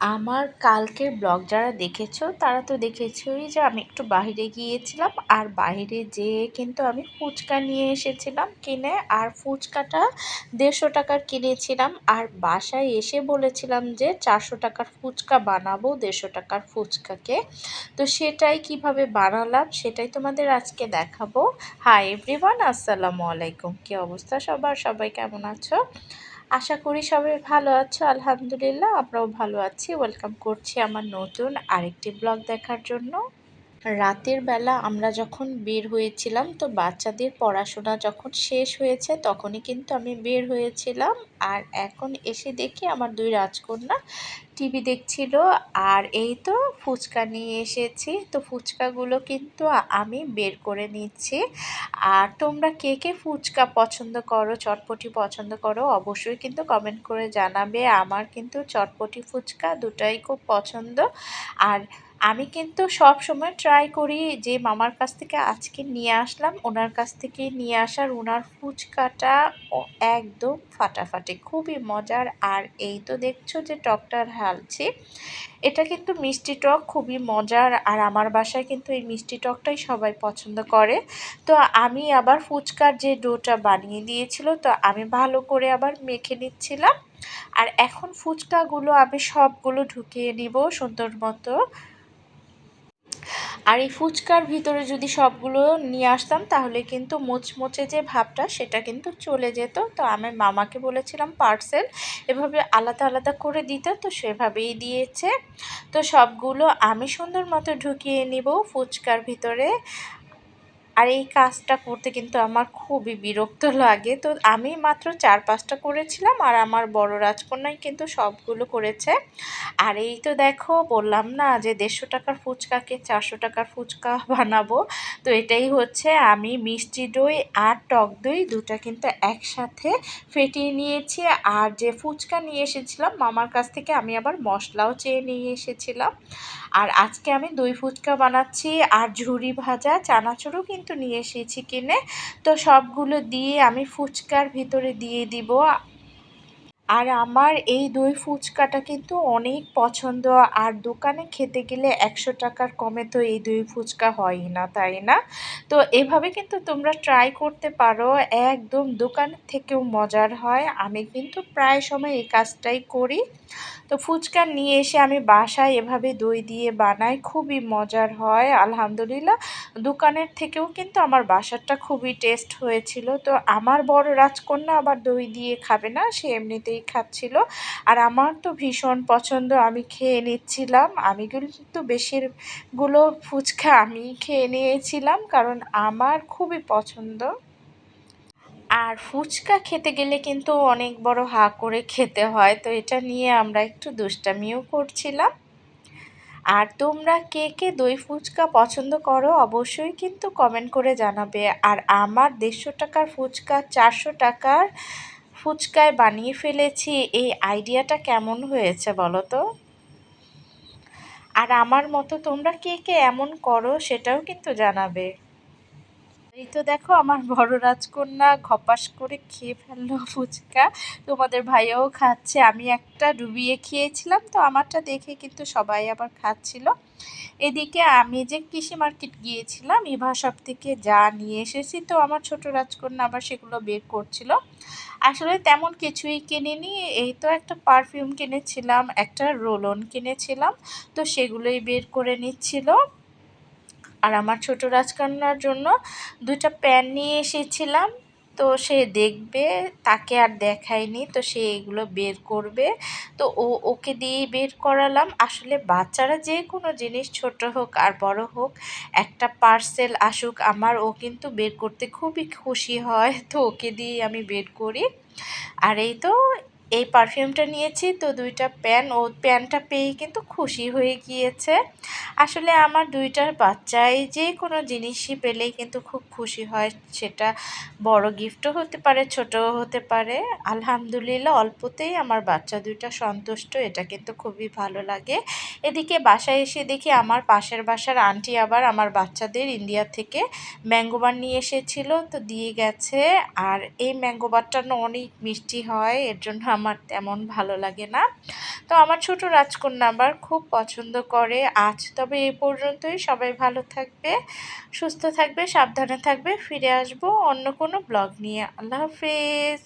আমার কালকের ব্লগ যারা দেখেছ, তারা তো দেখেছোই যে আমি একটু বাইরে গিয়েছিলাম আর বাইরে যেয়ে কিন্তু আমি ফুচকা নিয়ে এসেছিলাম কিনে আর ফুচকাটা দেড়শো টাকার কিনেছিলাম আর বাসায় এসে বলেছিলাম যে চারশো টাকার ফুচকা বানাবো, দেড়শো টাকার ফুচকাকে। তো সেটাই কীভাবে বানালাম সেটাই তোমাদের আজকে দেখাবো। হাই এভরিওয়ান আসসালামু আলাইকুম। কী অবস্থা সবার? সবাই কেমন আছো? আশা করি সবাই ভালো আছো। আলহামদুলিল্লাহ, আমরাও ভালো আছি। ওয়েলকাম করছি আমার নতুন আরেকটি ব্লগ দেখার জন্য। রাতের বেলা আমরা যখন বের হয়েছিলাম, তো বাচ্চাদের পড়াশোনা যখন শেষ হয়েছে, তখনই কিন্তু আমি বের হয়েছিলাম। আর এখন এসে দেখি আমার দুই রাজকন্যা টিভি দেখছিল। আর এই তো ফুচকা নিয়ে এসেছি। তো ফুচকাগুলো কিন্তু আমি বের করে নিচ্ছি। আর তোমরা কে কে ফুচকা পছন্দ করো, চটপটি পছন্দ করো, অবশ্যই কিন্তু কমেন্ট করে জানাবে। আমার কিন্তু চটপটি ফুচকা দুটাই খুব পছন্দ। আর আমি কিন্তু সব সময় ট্রাই করি যে মামার কাছ থেকে আজকে নিয়ে আসলাম, ওনার কাছ থেকে নিয়ে আসার ওনার ফুচকাটা একদম ফাটাফাটি, খুবই মজার। আর এই তো দেখছ যে টকটার হালছি। এটা কিন্তু মিষ্টি টক, খুবই মজার। আর আমার বাসায় কিন্তু এই মিষ্টি টকটাই সবাই পছন্দ করে। তো আমি আবার ফুচকার যে ডোটা বানিয়ে দিয়েছিল, তো আমি ভালো করে আবার মেখে নিচ্ছিলাম। আর এখন ফুচকাগুলো আমি সবগুলো ঢুকিয়ে নিব সুন্দর মতো। আর এই ফুচকার ভিতরে যদি সবগুলো নিয়ে আসতাম, তাহলে কিন্তু মোচমোচে যে ভাবটা, সেটা কিন্তু চলে যেত। তো আমি মামাকে বলেছিলাম পার্সেল, এভাবে আলাদা আলাদা করে দিতে, তো সেভাবেই দিয়েছে। তো সবগুলো আমি সুন্দর মতো ঢুকিয়ে নিব ফুচকার ভিতরে। আর এই কাজটা করতে কিন্তু আমার খুবই বিরক্ত লাগে। তো আমি মাত্র চার পাঁচটা করেছিলাম আর আমার বড় রাজকন্যাই কিন্তু সবগুলো করেছে। আর এই তো দেখো, বললাম না যে দেড়শো টাকার ফুচকাকে চারশো টাকার ফুচকা বানাবো। তো এটাই হচ্ছে, আমি মিষ্টি দই আর টক দই দুটা কিন্তু একসাথে ফেটিয়ে নিয়েছি। আর যে ফুচকা নিয়ে এসেছিলাম মামার কাছ থেকে আমি আবার মশলাও চেয়ে নিয়ে এসেছিলাম। আর আজকে আমি দই ফুচকা বানাচ্ছি আর ঝুড়ি ভাজা, চানাচুরও কিন্তু নিয়ে এসেছি কিনে। তো সবগুলো দিয়ে আমি ফুচকার ভিতরে দিয়ে দিব। আর আমার এই দই ফুচকাটা কিন্তু অনেক পছন্দ। আর দোকানে খেতে গেলে একশো টাকার কমে তো এই দই ফুচকা হয়ই না, তাই না? তো এভাবে কিন্তু তোমরা ট্রাই করতে পারো। একদম দোকানের থেকেও মজার হয়। আমি কিন্তু প্রায় সময় এই কাজটাই করি। তো ফুচকা নিয়ে এসে আমি বাসায় এভাবে দই দিয়ে বানাই, খুবই মজার হয়, আলহামদুলিল্লাহ। দোকানের থেকেও কিন্তু আমার বাসারটা খুবই টেস্ট হয়েছিল। তো আমার বড় রাজকন্যা আবার দই দিয়ে খাবে না, সে এমনিতেই খাচ্ছিল আর আমার তো ভীষণ পছন্দ, আমি খেয়ে নিচ্ছিলাম। আমি কিন্তু বেশিরগুলো ফুচকা আমি খেয়ে নিয়েছিলাম, কারণ আমার খুবই পছন্দ। আর ফুচকা খেতে গেলে কিন্তু অনেক বড় হা করে খেতে হয়, তো এটা নিয়ে আমরা একটু দুষ্টামিও করছিলাম। আর তোমরা কে কে দই ফুচকা পছন্দ করো অবশ্যই কিন্তু কমেন্ট করে জানাবে। আর আমার দেড়শো টাকার ফুচকা চারশো টাকার ফুচকায় বানিয়ে ফেলেছি, এই আইডিয়াটা কেমন হয়েছে বলো তো? আর আমার মতো তোমরা কে কে এমন করো সেটাও কিন্তু জানাবে। এই তো দেখো আমার বড় রাজকন্যা খপাস করে খেয়ে ফেলল ফুচকা। তোমাদের ভাইয়াও খাচ্ছে, আমি একটা ডুবিয়ে খেয়েছিলাম, তো আমারটা দেখে কিন্তু সবাই আবার খাচ্ছিল। এদিকে আমি যে কৃষি মার্কেট গিয়েছিলাম ইভা সব থেকে যা নিয়ে এসেছি, তো আমার ছোট রাজকন্যা আবার সেগুলো বের করছিল। আসলে তেমন কিছুই কিনিনি, এই তো একটা পারফিউম কিনেছিলাম, একটা রোলন কিনেছিলাম, তো সেগুলোই বের করে নিচ্ছিল। আর আমার ছোট রাজকন্যার জন্য দুইটা প্যান নিয়ে এসেছিলাম। তো সে দেখবে, তাকে আর দেখায়নি, তো সে এগুলো বের করবে। তো ও, ওকে দিয়েই বের করালাম। আসলে বাচ্চারা যে কোনো জিনিস, ছোট হোক আর বড় হোক, একটা পার্সেল আসুক আমার, ও কিন্তু বের করতে খুবই খুশি হয়। তো ওকে দিয়ে আমি বের করি। আর এই তো এই পারফিউমটা নিয়েছি, তো দুইটা প্যান ও প্যানটা পেয়ে কিন্তু খুশি হয়ে গিয়েছে। আসলে আমার দুইটার বাচ্চাই যে কোনো জিনিসই পেলেই কিন্তু খুব খুশি হয়, সেটা বড় গিফটও হতে পারে, ছোটও হতে পারে। আলহামদুলিল্লাহ, অল্পতেই আমার বাচ্চা দুইটা সন্তুষ্ট, এটা কিন্তু খুবই ভালো লাগে। এদিকে বাসায় এসে দেখি আমার পাশের বাসার আন্টি আবার আমার বাচ্চাদের ইন্ডিয়া থেকে ম্যাঙ্গোবার নিয়ে এসেছিল, তো দিয়ে গেছে। আর এই ম্যাঙ্গোবারটা অনেক মিষ্টি হয়, এর জন্য আমার তেমন ভালো লাগে না। তো আমার ছোট রাজকন্যা আবার খুব পছন্দ করে। আজ তবে এই পর্যন্তই। সবাই ভালো থাকবে, সুস্থ থাকবে, সাবধানে থাকবে। ফিরে আসব অন্য কোনো ব্লগ নিয়ে। আল্লাহ হাফিজ।